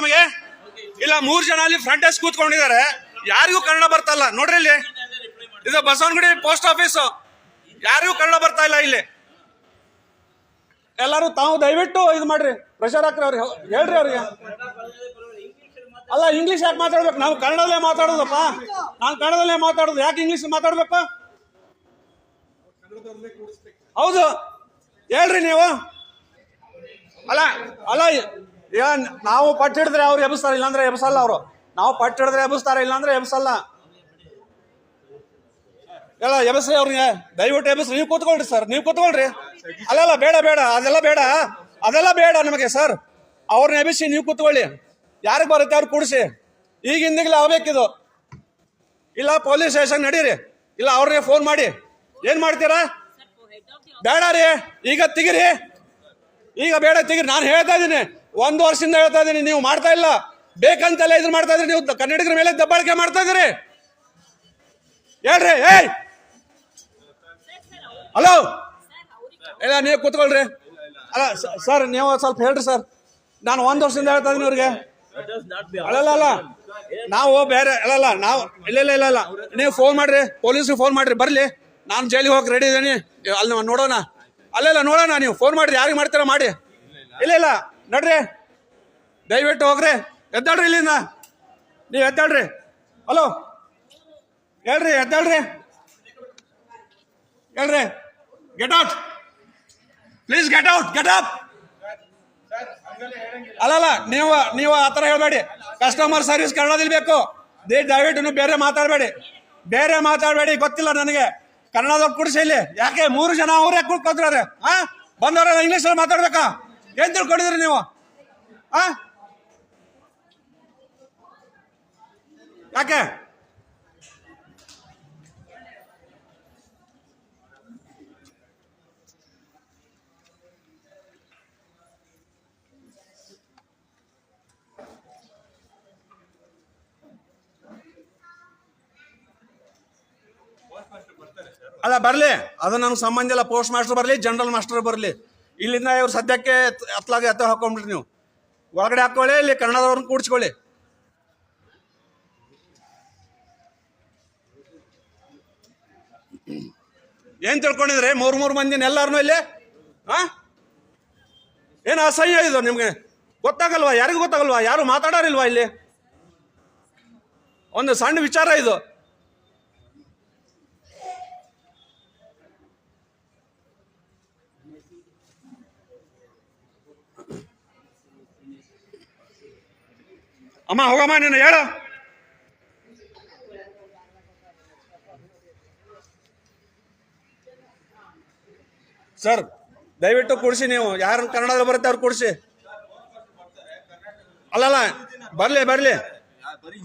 ನಮಗೆ? ಇಲ್ಲ, ಮೂರ್ ಜನ ಅಲ್ಲಿ ಫ್ರಂಟ್ ಡೆಸ್ಕ್ ಕೂತ್ಕೊಂಡಿದ್ದಾರೆ. ಯಾರಿಗೂ ಕನ್ನಡ ಬರ್ತಲ್ಲ ನೋಡ್ರಿ ಇಲ್ಲಿ. ಇದು ಬಸವನಗುಡಿ ಪೋಸ್ಟ್ ಆಫೀಸ್ ಯಾರಿಗೂ ಕನ್ನಡ ಬರ್ತಾ ಇಲ್ಲ ಇಲ್ಲಿ. ಎಲ್ಲರೂ ತಾವು ದಯವಿಟ್ಟು ಇದು ಮಾಡ್ರಿ. ಪ್ರೆಷರ್ ಹಾಕ್ರಿ ಅವ್ರಿಗೆ. ಹೇಳ್ರಿ ಅವ್ರಿಗೆ. ಅಲ್ಲ ಇಂಗ್ಲಿಷ್ ಯಾಕೆ ಮಾತಾಡ್ಬೇಕು? ನಾವು ಕನ್ನಡದಲ್ಲೇ ಮಾತಾಡೋದಪ್ಪ. ನಾನು ಕನ್ನಡದಲ್ಲೇ ಮಾತಾಡೋದು. ಯಾಕೆ ಇಂಗ್ಲಿಷ್ ಮಾತಾಡ್ಬೇಕು? ಹೌದು. ಹೇಳ್ರಿ ನೀವು. ಅಲ್ಲ ಅಲ್ಲ ಏನ್ ನಾವು ಪಟ್ಟು ಹಿಡಿದ್ರೆ ಅವ್ರು ಎಬ್ಸ್ತಾರೆ ಇಲ್ಲಾಂದ್ರೆ ಎಬ್ಸಲ್ಲ ಅವರು. ನಾವು ಪಟ್ಟು ಹಿಡಿದ್ರೆ ಎಬ್ಸ್ತಾರೆ ಇಲ್ಲಾಂದ್ರೆ ಎಬ್ಸಲ್ಲ ಎಲ್ಲ ಎಬಸ್ರಿ ಅವ್ರಿಗೆ ದಯವಿಟ್ಟು ಎಬಸ್ರಿ ನೀವು ಕೂತ್ಕೊಳ್ರಿ ಸರ್. ನೀವು ಕೂತ್ಕೊಳ್ರಿ. ಅಲ್ಲಲ್ಲ ಬೇಡ ಬೇಡ. ಅದೆಲ್ಲ ಬೇಡ. ಅದೆಲ್ಲ ಬೇಡ ನಮಗೆ ಸರ್. ಅವ್ರನ್ನ ಎಬಿಸಿ ನೀವು ಕೂತ್ಕೊಳ್ಳಿ. ಯಾರಿಗೆ ಬರುತ್ತೆ ಅವ್ರು ಕೂಡಿಸಿ. ಈಗ ಹಿಂದಿಗ್ಲೇ ಆಗ್ಬೇಕಿದು. ಇಲ್ಲ, ಪೊಲೀಸ್ ಸ್ಟೇಷನ್ ನಡೀರಿ. ಇಲ್ಲ, ಅವ್ರಿಗೆ ಫೋನ್ ಮಾಡಿ. ಏನ್ ಮಾಡ್ತೀರಾ? ಬೇಡ ರೀ. ಈಗ ತೆಗಿರಿ. ಈಗ ಬೇಡ ತೆಗಿರಿ. ನಾನು ಹೇಳ್ತಾ ಇದ್ದೀನಿ. ಒಂದು ವರ್ಷದಿಂದ ಹೇಳ್ತಾ ಇದ್ದೀನಿ, ನೀವು ಮಾಡ್ತಾ ಇಲ್ಲ. ಬೇಕಂತೆಲ್ಲ ಇದ್ರು ಮಾಡ್ತಾ ಇದ್ರಿ ನೀವು ಕನ್ನಡಿಗರ ಮೇಲೆ ದಬ್ಬಾಳಿಕೆ ಮಾಡ್ತಾ ಇದ್ದೀರಿ. ಹೇಳ್ರಿ, ಏಯ್! ಹಲೋ! ಇಲ್ಲ, ನೀವು ಕೂತ್ಕೊಳ್ರಿ. ಅಲ್ಲ ಸರ್, ನೀವು ಸ್ವಲ್ಪ ಹೇಳ್ರಿ ಸರ್. ನಾನು ಒಂದು ವರ್ಷದಿಂದ ಹೇಳ್ತಾ ಇದ್ದೀನಿ ಅವ್ರಿಗೆ. ಅಲ್ಲಲ್ಲ, ಅಲ್ಲ. ನಾವು ಬೇರೆ ಅಲ್ಲಲ್ಲ ನಾವು, ಇಲ್ಲ ಇಲ್ಲ ಇಲ್ಲ ಇಲ್ಲ. ನೀವು ಫೋನ್ ಮಾಡ್ರಿ. ಪೊಲೀಸ್ಗೆ ಫೋನ್ ಮಾಡ್ರಿ. ಬರ್ಲಿ. ನಾನು ಜೈಲಿಗೆ ಹೋಗಿ ರೆಡಿ ಇದ್ದೀನಿ. ಅಲ್ಲಿ, ನೋಡೋಣ. ಅಲ್ಲೆಲ್ಲ ನೋಡೋಣ ನೀವು. ಫೋನ್ ಮಾಡ್ರಿ. ಯಾರಿಗೆ ಮಾಡ್ತೀರಾ ಮಾಡಿ. ಇಲ್ಲ ಇಲ್ಲ. ನಡ್ರಿ. ದಯವಿಟ್ಟು ಹೋಗ್ರಿ. ಎದ್ದಾಳ್ರಿ ಇಲ್ಲಿಂದ. ನೀವು ಎದ್ದಾಳ್ರಿ. ಹಲೋ. ಹೇಳ್ರಿ, ಎದ್ದಾಳ್ರಿ. ಹೇಳ್ರಿ. Get out please get out get up ಅಲ್ಲಲ್ಲ ನೀವು ನೀವು ಆ ಥರ ಹೇಳಬೇಡಿ. ಕಸ್ಟಮರ್ ಸರ್ವಿಸ್ ಕನ್ನಡದಲ್ಲಿ ಬೇಕು. ದಯವಿಟ್ಟು ಬೇರೆ ಮಾತಾಡಬೇಡಿ. ಬೇರೆ ಮಾತಾಡಬೇಡಿ, ಗೊತ್ತಿಲ್ಲ ನನಗೆ. ಕನ್ನಡದಲ್ಲಿ ಕುಡಿಸಿ ಇಲ್ಲಿ. ಯಾಕೆ ಮೂರು ಜನ ಅವರೇ ಕುಡ್ಕೊತಾರೆ ಹಾ ಬಂದವರೆಲ್ಲ ಇಂಗ್ಲೀಷಲ್ಲಿ ಮಾತಾಡ್ಬೇಕಾ? ಏನ್ ತಿಳ್ಕೊಂಡಿದ್ರಿ ನೀವು? ಆ? ಯಾಕೆ? ಅಲ್ಲ, ಬರಲಿ. ಅದು ನನಗೆ ಸಂಬಂಧ ಇಲ್ಲ. ಪೋಸ್ಟ್ ಮಾಸ್ಟರ್ ಬರಲಿ ಜನರಲ್ ಮಾಸ್ಟರ್ ಬರಲಿ. ಇಲ್ಲಿಂದ ಇವ್ರು ಸದ್ಯಕ್ಕೆ ಹತ್ಲಾಗೆ ಎತ್ತ ಹಾಕೊಂಡ್ಬಿಟ್ರಿ ನೀವು. ಒಳಗಡೆ ಹಾಕೊಳ್ಳಿ, ಇಲ್ಲಿ ಕನ್ನಡದವ್ರನ್ನ ಕೂಡಿಸ್ಕೊಳ್ಳಿ. ಏನ್ ತಿಳ್ಕೊಂಡಿದ್ರೆ? ಮೂರ್ ಮೂರು ಮಂದಿನ ಎಲ್ಲಾರನು ಇಲ್ಲಿ? ಹಾ ಏನು ಅಸಹ್ಯ ಇದು ನಿಮ್ಗೆ? ಗೊತ್ತಾಗಲ್ವಾ? ಯಾರಿಗೂ ಗೊತ್ತಾಗಲ್ವಾ? ಯಾರು ಮಾತಾಡೋರಿಲ್ವಾ ಇಲ್ಲಿ? ಒಂದು ಸಣ್ಣ ವಿಚಾರ ಇದು. ಅಮ್ಮ ಹೋಗಮ್ಮ ನೀನು ಹೇಳು. ಸರ್ ದಯವಿಟ್ಟು ಕೂಡಿಸಿ ನೀವು. ಯಾರು ಕನ್ನಡದಲ್ಲಿ ಬರುತ್ತೆ ಅವ್ರು ಕೂಡಿಸಿ ಅಲ್ಲಲ್ಲ ಬರ್ಲಿ ಬರ್ಲಿ.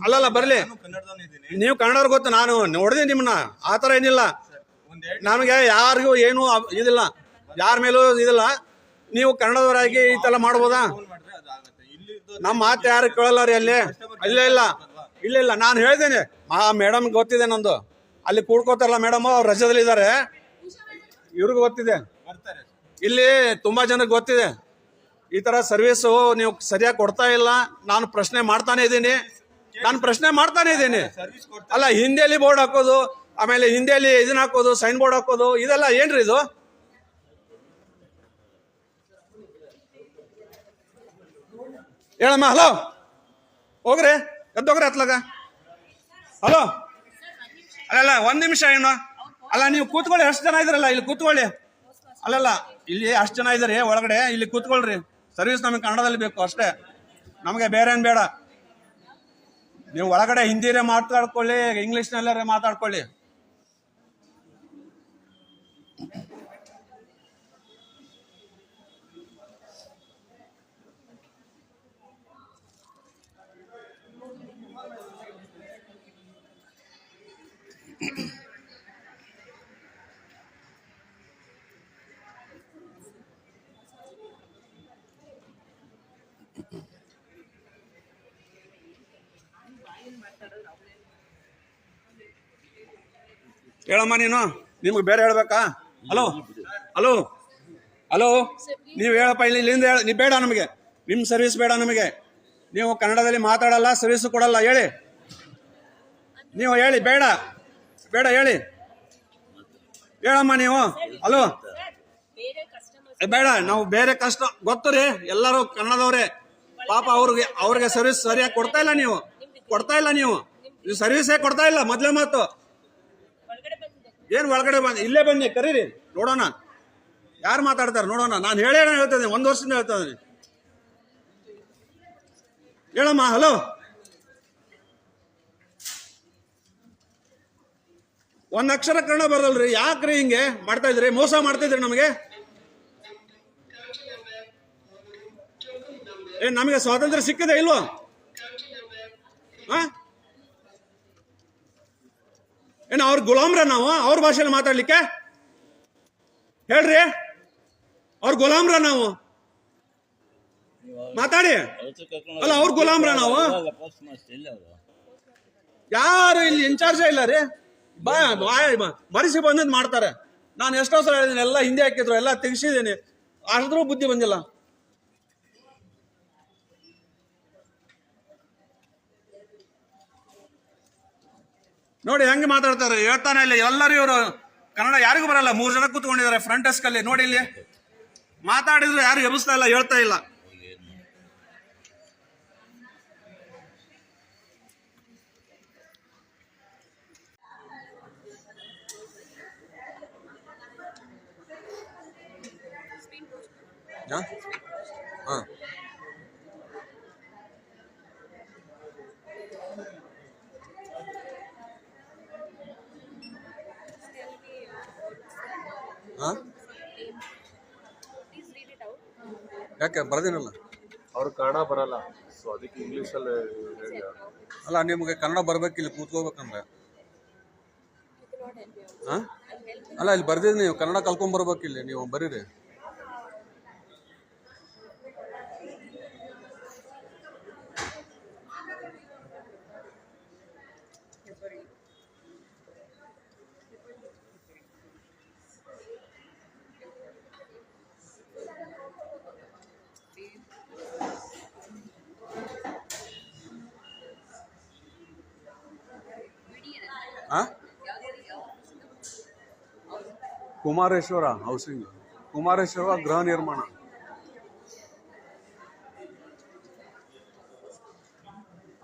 ಅಲ್ಲಲ್ಲ ಬರ್ಲಿ. ನೀವು ಕನ್ನಡವ್ರು ಗೊತ್ತು ನಾನು ನೋಡಿದೆ ನಿಮ್ಮನ್ನ. ಆತರ ಥರ ಏನಿಲ್ಲ. ನಮಗೆ ಯಾರಿಗೂ ಏನು ಇದಿಲ್ಲ. ಯಾರ ಮೇಲೂ ಇದಿಲ್ಲ. ನೀವು ಕನ್ನಡದವರಾಗಿ ಈ ಥರ ಮಾಡ್ಬೋದಾ? ನಮ್ಮ ಮಾತು ಯಾರು ಕೇಳಲ್ಲ ರೀ ಅಲ್ಲಿ. ಅಲ್ಲೇ ಇಲ್ಲ. ಇಲ್ಲ ಇಲ್ಲ. ನಾನು ಹೇಳ್ತೇನೆ. ಆ ಮೇಡಮ್ ಗೊತ್ತಿದೆ ನಂದು. ಅಲ್ಲಿ ಕೂಡ್ಕೋತಾರಲ್ಲ ಮೇಡಮ್, ಅವ್ರು ರಜದಲ್ಲಿ ಇದ್ದಾರೆ ಇವ್ರಿಗೂ ಗೊತ್ತಿದೆ. ಇಲ್ಲಿ ತುಂಬಾ ಜನಕ್ಕೆ ಗೊತ್ತಿದೆ. ಈ ತರ ಸರ್ವಿಸು ನೀವು ಸರಿಯಾಗಿ ಕೊಡ್ತಾ ಇಲ್ಲ. ನಾನು ಪ್ರಶ್ನೆ ಮಾಡ್ತಾನೆ ಇದ್ದೀನಿ. ನಾನು ಪ್ರಶ್ನೆ ಮಾಡ್ತಾನೆ ಇದ್ದೀನಿ. ಅಲ್ಲ, ಹಿಂದಿಯಲ್ಲಿ ಬೋರ್ಡ್ ಹಾಕೋದು, ಆಮೇಲೆ ಹಿಂದಿಯಲ್ಲಿ ಇದನ್ನ ಹಾಕೋದು ಸೈನ್ ಬೋರ್ಡ್ ಹಾಕೋದು, ಇದೆಲ್ಲ ಏನ್ರಿ ಇದು? ಹೇಳಮ್ಮ, ಹಲೋ? ಹೋಗ್ರಿ ಎದ್ದೋಗ್ರಿ ಹತ್ಲಾಗ. ಹಲೋ? ಅಲ್ಲಲ್ಲ, ಒಂದ್ ನಿಮಿಷ ಏನು ಅಲ್ಲ, ನೀವು ಕೂತ್ಕೊಳ್ಳಿ, ಎಷ್ಟು ಜನ ಇದ್ರಲ್ಲ, ಇಲ್ಲಿ ಕೂತ್ಕೊಳ್ಳಿ. ಅಲ್ಲಲ್ಲ, ಇಲ್ಲಿ ಅಷ್ಟು ಜನ ಇದ್ದಾರೆ, ಒಳಗಡೆ, ಇಲ್ಲಿ ಕೂತ್ಕೊಳ್ರಿ. ಸರ್ವಿಸ್ ನಮಗೆ ಕನ್ನಡದಲ್ಲಿ ಬೇಕು ಅಷ್ಟೇ. ನಮಗೆ ಬೇರೆ ಏನ್ ಬೇಡ. ನೀವು ಒಳಗಡೆ ಹಿಂದಿರೇ ಮಾತಾಡ್ಕೊಳ್ಳಿ ಇಂಗ್ಲೀಷ್ನಲ್ಲೇ ಮಾತಾಡ್ಕೊಳ್ಳಿ. ಹೇಳಮ್ಮ ನೀನು? ನಿಮ್ಗೆ ಬೇರೆ ಹೇಳ್ಬೇಕಾ? ಹಲೋ? ಹಲೋ? ಹಲೋ? ನೀವು ಹೇಳಪ್ಪ, ಇಲ್ಲಿ ಇಲ್ಲಿಂದ ಹೇಳಿ ನೀವು ಬೇಡ ನಮಗೆ. ನಿಮ್ಮ ಸರ್ವಿಸ್ ಬೇಡ ನಮಗೆ. ನೀವು ಕನ್ನಡದಲ್ಲಿ ಮಾತಾಡಲ್ಲ, ಸರ್ವಿಸ್ ಕೊಡಲ್ಲ, ಹೇಳಿ. ನೀವು ಹೇಳಿ, ಬೇಡ. ಬೇಡ, ಹೇಳಿ. ಹೇಳಮ್ಮ ನೀವು. ಹಲೋ? ಬೇಡ, ನಾವು ಬೇರೆ ಕಷ್ಟ, ಗೊತ್ತು ರೀ, ಎಲ್ಲರೂ ಕನ್ನಡದವ್ರೆ. ಪಾಪ ಅವ್ರಿಗೆ ಅವ್ರಿಗೆ ಸರ್ವಿಸ್ ಸರಿಯಾಗಿ ಕೊಡ್ತಾ ಇಲ್ಲ ನೀವು. ಕೊಡ್ತಾ ಇಲ್ಲ ನೀವು ಸರ್ವಿಸೇ ಕೊಡ್ತಾ ಇಲ್ಲ, ಮೊದಲೇ ಮಾತು. ಏನ್ ಒಳಗಡೆ ಬನ್ನಿ ಇಲ್ಲೇ ಬನ್ನಿ, ಕರೀರಿ. ನೋಡೋಣ. ಯಾರು ಮಾತಾಡ್ತಾರೆ ನೋಡೋಣ. ನಾನು ಹೇಳೇ ಹೇಳ್ತಾ ಒಂದು ವರ್ಷದಿಂದ ಹೇಳ್ತಾ ಹೇಳಮ್ಮ, ಹಲೋ. ಒಂದು ಅಕ್ಷರ ಕನ್ನಡ ಬರಲ್ರಿ ಯಾಕ್ರಿ ಹಿಂಗೆ ಮಾಡ್ತಾ ಇದ್ರಿ? ಮೋಸ ಮಾಡ್ತಾ ಇದ್ರಿ ನಮಗೆ? ಏ, ನಮಗೆ ಸ್ವಾತಂತ್ರ್ಯ ಸಿಕ್ಕಿದೆ ಇಲ್ವೋ? ಹಾ? ಏನು ಅವ್ರ ಗುಲಾಮ್ರ ನಾವು? ಅವ್ರ ಭಾಷೆಯಲ್ಲಿ ಮಾತಾಡ್ಲಿಕ್ಕೆ? ಹೇಳ್ರಿ. ಅವ್ರ ಗುಲಾಮ್ರ ನಾವು? ಮಾತಾಡಿ. ಅಲ್ಲ, ಅವ್ರ ಗುಲಾಮ್ರ ನಾವು? ಯಾರು ಇಲ್ಲಿ ಇನ್ಚಾರ್ಜ್ ಇಲ್ಲ ರೀ? ಬಾ- ಮರೆಸಿ ಬಂದದ್ ಮಾಡ್ತಾರೆ. ನಾನು ಎಷ್ಟೋ ಸಲ ಹೇಳಿದ್ದೀನಿ ಎಲ್ಲ ಹಿಂದೆ ಹಾಕಿದ್ರು, ಎಲ್ಲ ತೆಗಿಸಿದ್ದೀನಿ ಆದ್ರೂ ಬುದ್ಧಿ ಬಂದಿಲ್ಲ. ನೋಡಿ ಹೆಂಗೆ ಮಾತಾಡ್ತಾರೆ, ಹೇಳ್ತಾನೆ ಇಲ್ಲ ಎಲ್ಲರೂ ಇವರು. ಕನ್ನಡ ಯಾರಿಗೂ ಬರಲ್ಲ, ಮೂರು ಜನ ಕೂತ್ಕೊಂಡಿದ್ದಾರೆ ಫ್ರಂಟ್ ಡೆಸ್ಕ್ ಅಲ್ಲಿ. ನೋಡಿ ಇಲ್ಲಿ. ಮಾತಾಡಿದ್ರು ಯಾರು ಎಬ್ಬಿಸ್ತಾ ಇಲ್ಲ, ಹೇಳ್ತಾ ಇಲ್ಲ. ಹಾ ಹಾ ಹಾ ಪ್ಲೀಸ್ ರೀಡ್ ಇಟ್ ಔಟ್ ಯಾಕೆ ಬರದೇನಲ್ಲ ಅವ್ರ ಕನ್ನಡ ಬರಲ್ಲ. ಸೊ ಅದಕ್ಕೆ ಇಂಗ್ಲೀಷಲ್ಲಿ ಅಲ್ಲ ನಿಮಗೆ ಕನ್ನಡ ಬರ್ಬೇಕು ಇಲ್ಲಿ ಕೂತ್ಕೋಬೇಕಂದ್ರೆ? ಹಾ? ಅಲ್ಲ ಇಲ್ಲಿ ಬರ್ದಿದ್ ನೀವು ಕನ್ನಡ ಕಲ್ಕೊಂಡ್ ಬರ್ಬೇಕು ಇಲ್ಲಿ ನೀವು ಬರೀರಿ ಹಾ ಕುಮಾರೇಶ್ವರ ಹೌಸಿಂಗ್ ಕುಮಾರೇಶ್ವರ ಗೃಹ ನಿರ್ಮಾಣ.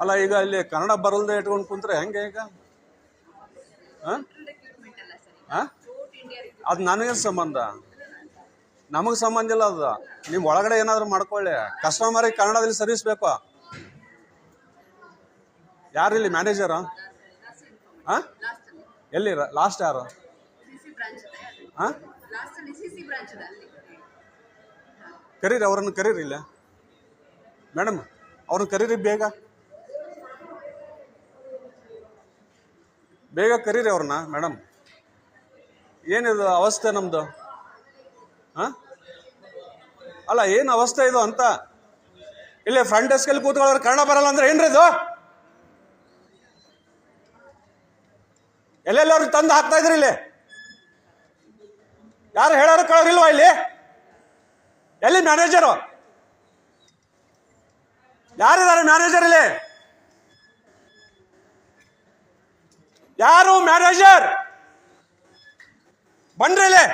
ಅಲ್ಲ, ಈಗ ಇಲ್ಲಿ ಕನ್ನಡ ಬರಲ್ದೆ ಇಟ್ಕೊಂಡು ಕುಂತ್ರೆ ಹೆಂಗೆ ಈಗ? ಅದ್ ನನಗೆ ಸಂಬಂಧ. ನಮಗೆ ಸಂಬಂಧ ಇಲ್ಲ ಅದು. ನೀವು ಒಳಗಡೆ ಏನಾದರೂ ಮಾಡ್ಕೊಳ್ಳಿ. ಕಸ್ಟಮರಿಗೆ ಕನ್ನಡದಲ್ಲಿ ಸರ್ವಿಸ್ ಬೇಕು ಯಾರು ಇಲ್ಲಿ ಮ್ಯಾನೇಜರ್ ಎಲ್ಲಿ? ಲಾಸ್ಟ್ ಯಾರು? ಹಾ? ಕರೀರಿ ಅವರನ್ನು ಕರೀರಿ ಇಲ್ಲ. ಮೇಡಮ್ ಅವ್ರನ್ನ ಕರೀರಿ ಬೇಗ. ಬೇಗ ಕರೀರಿ ಅವ್ರನ್ನ ಮೇಡಮ್. ಏನಿದು ಅವಸ್ಥೆ ನಮ್ದು? ಹಾ? ಅಲ್ಲ ಏನು ಅವಸ್ಥೆ ಇದು ಅಂತ? ಇಲ್ಲೇ ಫ್ರಂಟ್ ಡೆಸ್ಕಲ್ಲಿ ಕೂತ್ಕೊಳ್ಳೋರು ಕನ್ನಡ ಬರಲ್ಲ ಅಂದ್ರೆ ಏನ್ರಿ ಇದು? ಎಲ್ಲೆಲ್ಲವ್ರು ತಂದು ಹಾಕ್ತಾ ಇದ್ರಿ ಇಲ್ಲಿ? ಯಾರು ಹೇಳೋರು ಕಳೋರಿಲ್ವಾ ಇಲ್ಲಿ? ಎಲ್ಲಿ ಮ್ಯಾನೇಜರು ಯಾರಿದ್ದಾರೆ ಮ್ಯಾನೇಜರ್ ಇಲ್ಲಿ? ಯಾರು ಮ್ಯಾನೇಜರ್ ಬನ್ರಿ ಇಲ್ಲಿ.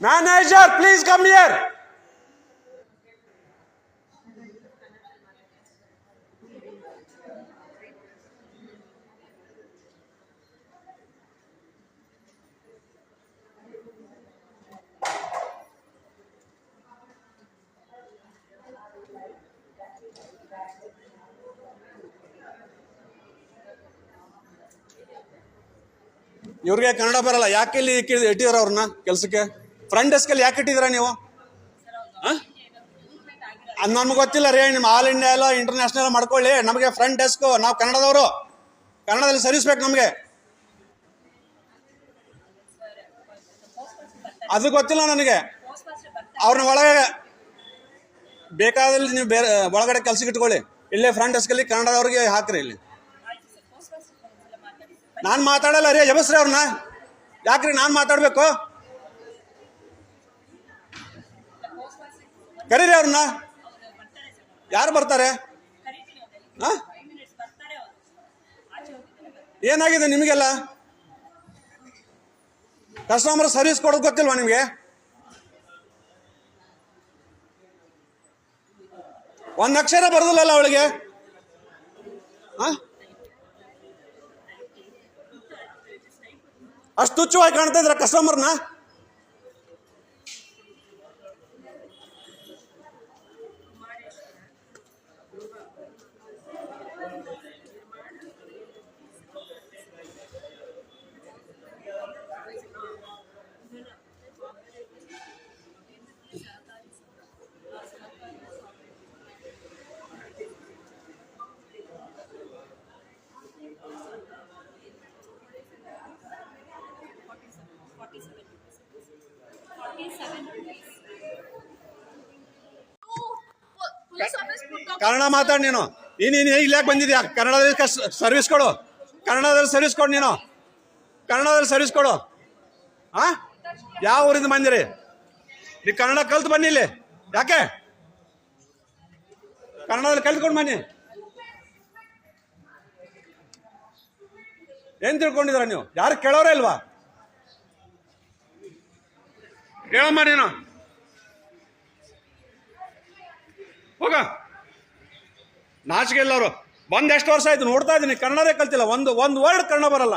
ಮ್ಯಾನೇಜರ್ ಪ್ಲೀಸ್ ಕಮ್ ಹಿಯರ್ ಇವ್ರಿಗೆ ಕನ್ನಡ ಬರಲ್ಲ. ಯಾಕೆ ಇಲ್ಲಿ ಇಟ್ಟಿದಾರ ಅವ್ರನ್ನ ಕೆಲ್ಸಕ್ಕೆ? ಫ್ರಂಟ್ ಡೆಸ್ಕ್ ಅಲ್ಲಿ ಯಾಕೆ ಇಟ್ಟಿದ್ರ ನೀವು? ಅದು ನಮ್ಗೆ ಗೊತ್ತಿಲ್ಲ ರೀ ನಿಮ್ಮ ಆಲ್ ಇಂಡಿಯಾ ಎಲ್ಲ ಇಂಟರ್ನ್ಯಾಷನಲ್ ಮಾಡ್ಕೊಳ್ಳಿ. ನಮಗೆ ಫ್ರಂಟ್ ಡೆಸ್ಕ್ ನಾವು ಕನ್ನಡದವರು. ಕನ್ನಡದಲ್ಲಿ ಸರ್ವಿಸ್ ಬೇಕು ನಮಗೆ. ಅದು ಗೊತ್ತಿಲ್ಲ ನನಗೆ. ಅವ್ರನ್ನ ಒಳಗೆ ಬೇಕಾದಲ್ಲಿ ನೀವು ಬೇರೆ ಒಳಗಡೆ ಕೆಲ್ಸಕ್ಕೆ ಇಟ್ಕೊಳ್ಳಿ. ಇಲ್ಲೇ ಫ್ರಂಟ್ ಡೆಸ್ಕಲ್ಲಿ ಕನ್ನಡದವ್ರಿಗೆ ಹಾಕ್ರಿ ಇಲ್ಲಿ. ನಾನು ಮಾತಾಡಲ್ಲ ರೀ ಯಮಸ್ರಿ ಅವ್ರನ್ನ. ಯಾಕ್ರಿ ನಾನು ಮಾತಾಡಬೇಕು? ಕರೀರಿ ಅವ್ರನ್ನ. ಯಾರು ಬರ್ತಾರೆ? ಹಾ? ಏನಾಗಿದೆ ನಿಮಗೆಲ್ಲ? ಕಸ್ಟಮರ್ ಸರ್ವಿಸ್ ಕೊಡೋದು ಗೊತ್ತಿಲ್ವಾ ನಿಮಗೆ? ಒಂದು ಅಕ್ಷರ ಬರೋದಿಲ್ಲಲ್ಲ ಅವಳಿಗೆ? ಆ? ಅಷ್ಟು ತುಚ್ಛವಾಗಿ ಕಾಣ್ತಾ ಇದ್ರ ಕಸ್ಟಮರ್ನ ಕನ್ನಡ ಮಾತಾಡ್ ನೀನು. ನೀನು ಇಲ್ಲಾಕೆ ಬಂದಿದ್ಯಾ? ಕನ್ನಡದಲ್ಲಿ ಸರ್ವಿಸ್ ಕೊಡು. ಕನ್ನಡದಲ್ಲಿ ಸರ್ವಿಸ್ ಕೊಡು ನೀನು. ಕನ್ನಡದಲ್ಲಿ ಸರ್ವಿಸ್ ಕೊಡು. ಆ? ಯಾವ ಊರಿಂದ ಬಂದಿರಿ? ನೀ ಕನ್ನಡ ಕಲ್ತು ಬನ್ನಿ ಇಲ್ಲಿ. ಯಾಕೆ? ಕನ್ನಡದಲ್ಲಿ ಕಲ್ತ್ಕೊಂಡು ಬನ್ನಿ. ಏನ್ ತಿಳ್ಕೊಂಡಿದ್ರ ನೀವು? ಯಾರು ಕೇಳೋರೇ ಇಲ್ವಾ? ಹೇಳಮ್ಮ ನೀನು. ಹೋಗ. ನಾಚಿಕೆ ಎಲ್ಲರೂ ಬಂದು ಎಷ್ಟು ವರ್ಷ ಆಯಿತು ನೋಡ್ತಾ ಇದ್ದೀನಿ ಕನ್ನಡದೇ ಕಲ್ತಿಲ್ಲ. ಒಂದು ಒಂದು ವರ್ಡ್ ಕನ್ನಡ ಬರಲ್ಲ.